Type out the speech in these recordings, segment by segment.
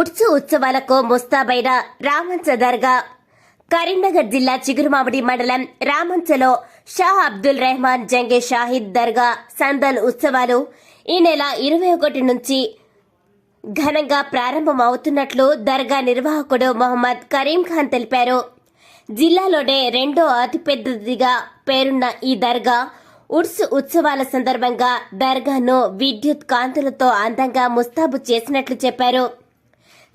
ఉట్సు ఉత్సవాలకు ముస్తాబైన రామంచ దర్గా కరీంనగర్ జిల్లా చిగురుమామిడి మండలం రామంచలో షా అబ్దుల్ రెహమాన్ జంగే షాహిద్ దర్గా సందల్ ఉత్సవాలు ఈ నెల ఇరవై ఒకటి నుంచి ఘనంగా ప్రారంభమవుతున్నట్లు దర్గా నిర్వాహకుడు మొహమ్మద్ కరీం ఖాన్ తెలిపారు. జిల్లాలోనే రెండో అతిపెద్దదిగా పేరున్న ఈ దర్గా ఉర్స్ ఉత్సవాల సందర్భంగా దర్గాను విద్యుత్ కాంతులతో అందంగా ముస్తాబు చేసినట్లు చెప్పారు.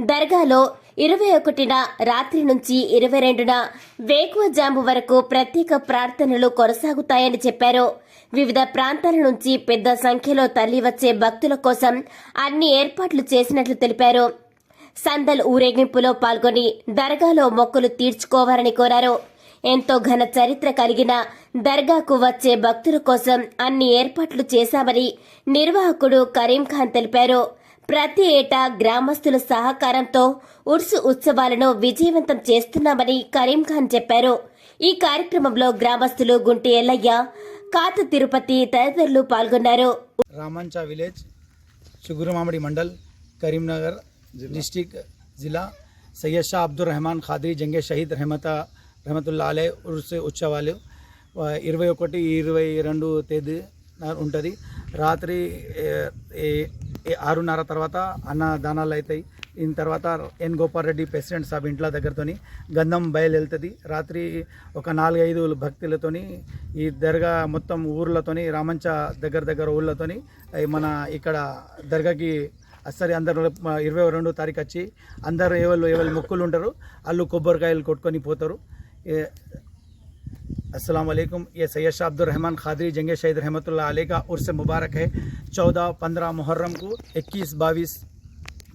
దర్గాలో ఇరవై ఒకటిన రాత్రి నుంచి ఇరవై రెండున వేకువ జాంబు వరకు ప్రత్యేక ప్రార్థనలు కొనసాగుతాయని చెప్పారు. వివిధ ప్రాంతాల నుంచి పెద్ద సంఖ్యలో తల్లి వచ్చే భక్తుల కోసం అన్ని ఏర్పాట్లు చేసినట్లు తెలిపారు. సందల్ ఊరేగింపులో పాల్గొని దర్గాలో మొక్కులు తీర్చుకోవాలని కోరారు. ఎంతో ఘన చరిత్ర కలిగిన దర్గాకు వచ్చే భక్తుల కోసం అన్ని ఏర్పాట్లు చేశామని నిర్వాహకుడు కరీం ఖాన్ తెలిపారు. ప్రతి ఏటా గ్రామస్తుల సహకారంతో ఉర్సు ఉత్సవాలను విజయవంతం చేస్తున్నామని కరీం ఖాన్ చెప్పారు. ఈ కార్యక్రమంలో గ్రామస్తులు గుంటి ఎల్లయ్య కాత తిరుపతి తదితరులు పాల్గొన్నారు. రామంచా విలేజ్ చిగురుమామిడి మండల్ కరీంనగర్ డిస్టిక్ జిల్లా సయ్యద్ షా అబ్దుల్ రెహమాన్ ఖాద్రీ జంగే షహీద్ రెహమత రెహమతుల్లా అలే ఉర్స్ ఉత్సవాలు. ఇరవై ఒకటి ఇరవై రెండు తేదీ ఉంటుంది. రాత్రి ఏ- ఆరున్నర తర్వాత అన్నదానాలు అవుతాయి. దీని తర్వాత ఎన్ గోపాల్రెడ్డి ప్రెసిడెంట్ సాబ్ ఇంట్ల దగ్గరతోని గంధం బయలు వెళ్తుంది రాత్రి ఒక నాలుగైదు భక్తులతోని ఈ దర్గా మొత్తం ఊర్లతోని రామంచ దగ్గర దగ్గర ఊర్లతోని మన ఇక్కడ దర్గాకి సరే అందరు ఇరవై రెండు తారీఖు వచ్చి అందరు ఎవరు ఎవరు మొక్కులు ఉంటారు వాళ్ళు కొబ్బరికాయలు కొట్టుకొని పోతారు. वालेकुम ये सैयद शाह अब्दुल रहमान खादरी जंग शहीद रहमतुल्लाह आल का उर्स मुबारक है। चौदह पंद्रह मुहर्रम को, इक्कीस बाईस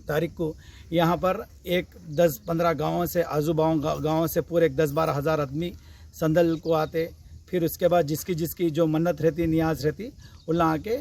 तारीख को यहाँ पर एक दस पंद्रह गाँवों से, आजू गाँवों से पूरे एक दस बारह हज़ार आदमी संदल को आते। फिर उसके बाद जिसकी जिसकी जो मन्नत रहती, नियाज रहती उल्ला आके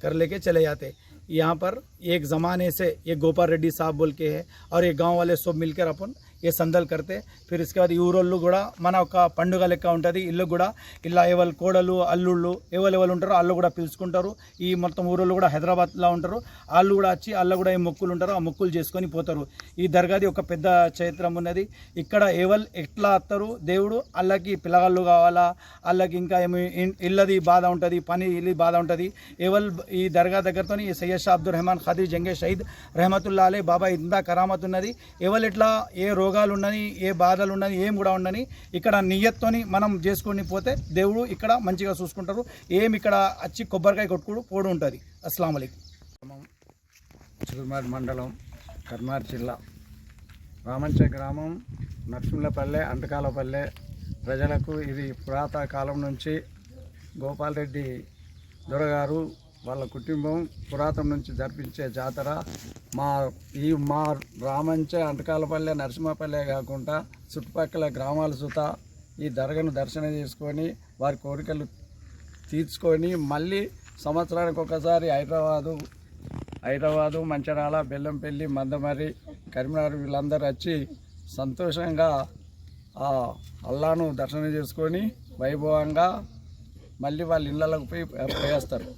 कर लेके चले जाते। यहाँ पर एक ज़माने से ये गोपाल रेड्डी साहब बोल के है और ये गाँव वाले सब मिलकर अपन ఏ సందల్ కడితే ఫిర్ ఇస్కే బాద్ ఊరోళ్ళు కూడా మన ఒక పండుగ లెక్క ఉంటుంది. ఇల్లు కూడా ఇలా ఎవరు కోడలు అల్లుళ్ళు ఎవరు ఎవరు ఉంటారో వాళ్ళు కూడా పిలుచుకుంటారు. ఈ మొత్తం ఊరోళ్ళు కూడా హైదరాబాద్లో ఉంటారు. వాళ్ళు కూడా వచ్చి వాళ్ళు కూడా ఏ మొక్కులు ఉంటారో. ఆ మొక్కులు చేసుకొని పోతారు. ఈ దర్గాది ఒక పెద్ద చరిత్రం ఉన్నది. ఇక్కడ ఎవరు ఎట్లా వస్తారు దేవుడు వాళ్ళకి పిల్లగాళ్ళు కావాలా? వాళ్ళకి ఇంకా ఏమి ఇళ్ళది బాధ ఉంటుంది పని ఇల్లి బాధ ఉంటుంది. ఎవరు ఈ దర్గా దగ్గరతో ఈ సయ్యద్ షా అబ్దుల్ రెహమాన్ ఖాదీ జంగే షహీద్ రెహమతుల్లా అలే బాబా ఇంత కరామత్ ఉన్నది. ఎవరు ఎట్లా ఏ రోగాలు ఉండని ఏ బాధలు ఉండని ఏం కూడా ఉండని ఇక్కడ నియత్తోని మనం చేసుకొని పోతే దేవుడు ఇక్కడ మంచిగా చూసుకుంటారు. ఏం ఇక్కడ వచ్చి కొబ్బరికాయ కొట్టుకుడు పోడు ఉంటుంది. అస్సలం అయికం చిలుమార్ మండలం కర్మార్ జిల్లా. రామంచ గ్రామం నర్సింహపల్లె అంటకాలపల్లె ప్రజలకు ఇది పురాతన కాలం నుంచి గోపాల్ రెడ్డి దొరగారు. వాళ్ళ కుటుంబం పురాతన నుంచి జరిపించే జాతర. మా ఈ మా రామంచే అంటకాలపల్లె నరసింహపల్లె కాకుండా చుట్టుపక్కల గ్రామాల సుత ఈ దర్గను దర్శనం చేసుకొని వారి కోరికలు తీర్చుకొని మళ్ళీ సంవత్సరానికి ఒకసారి హైదరాబాదు హైదరాబాదు మంచిర్యాల బెల్లంపల్లి మందమరి కరీంనగర్ వీళ్ళందరూ వచ్చి సంతోషంగా ఆ అల్లాను దర్శనం చేసుకొని వైభవంగా మళ్ళీ వాళ్ళ ఇళ్ళకు పోయి పోయేస్తారు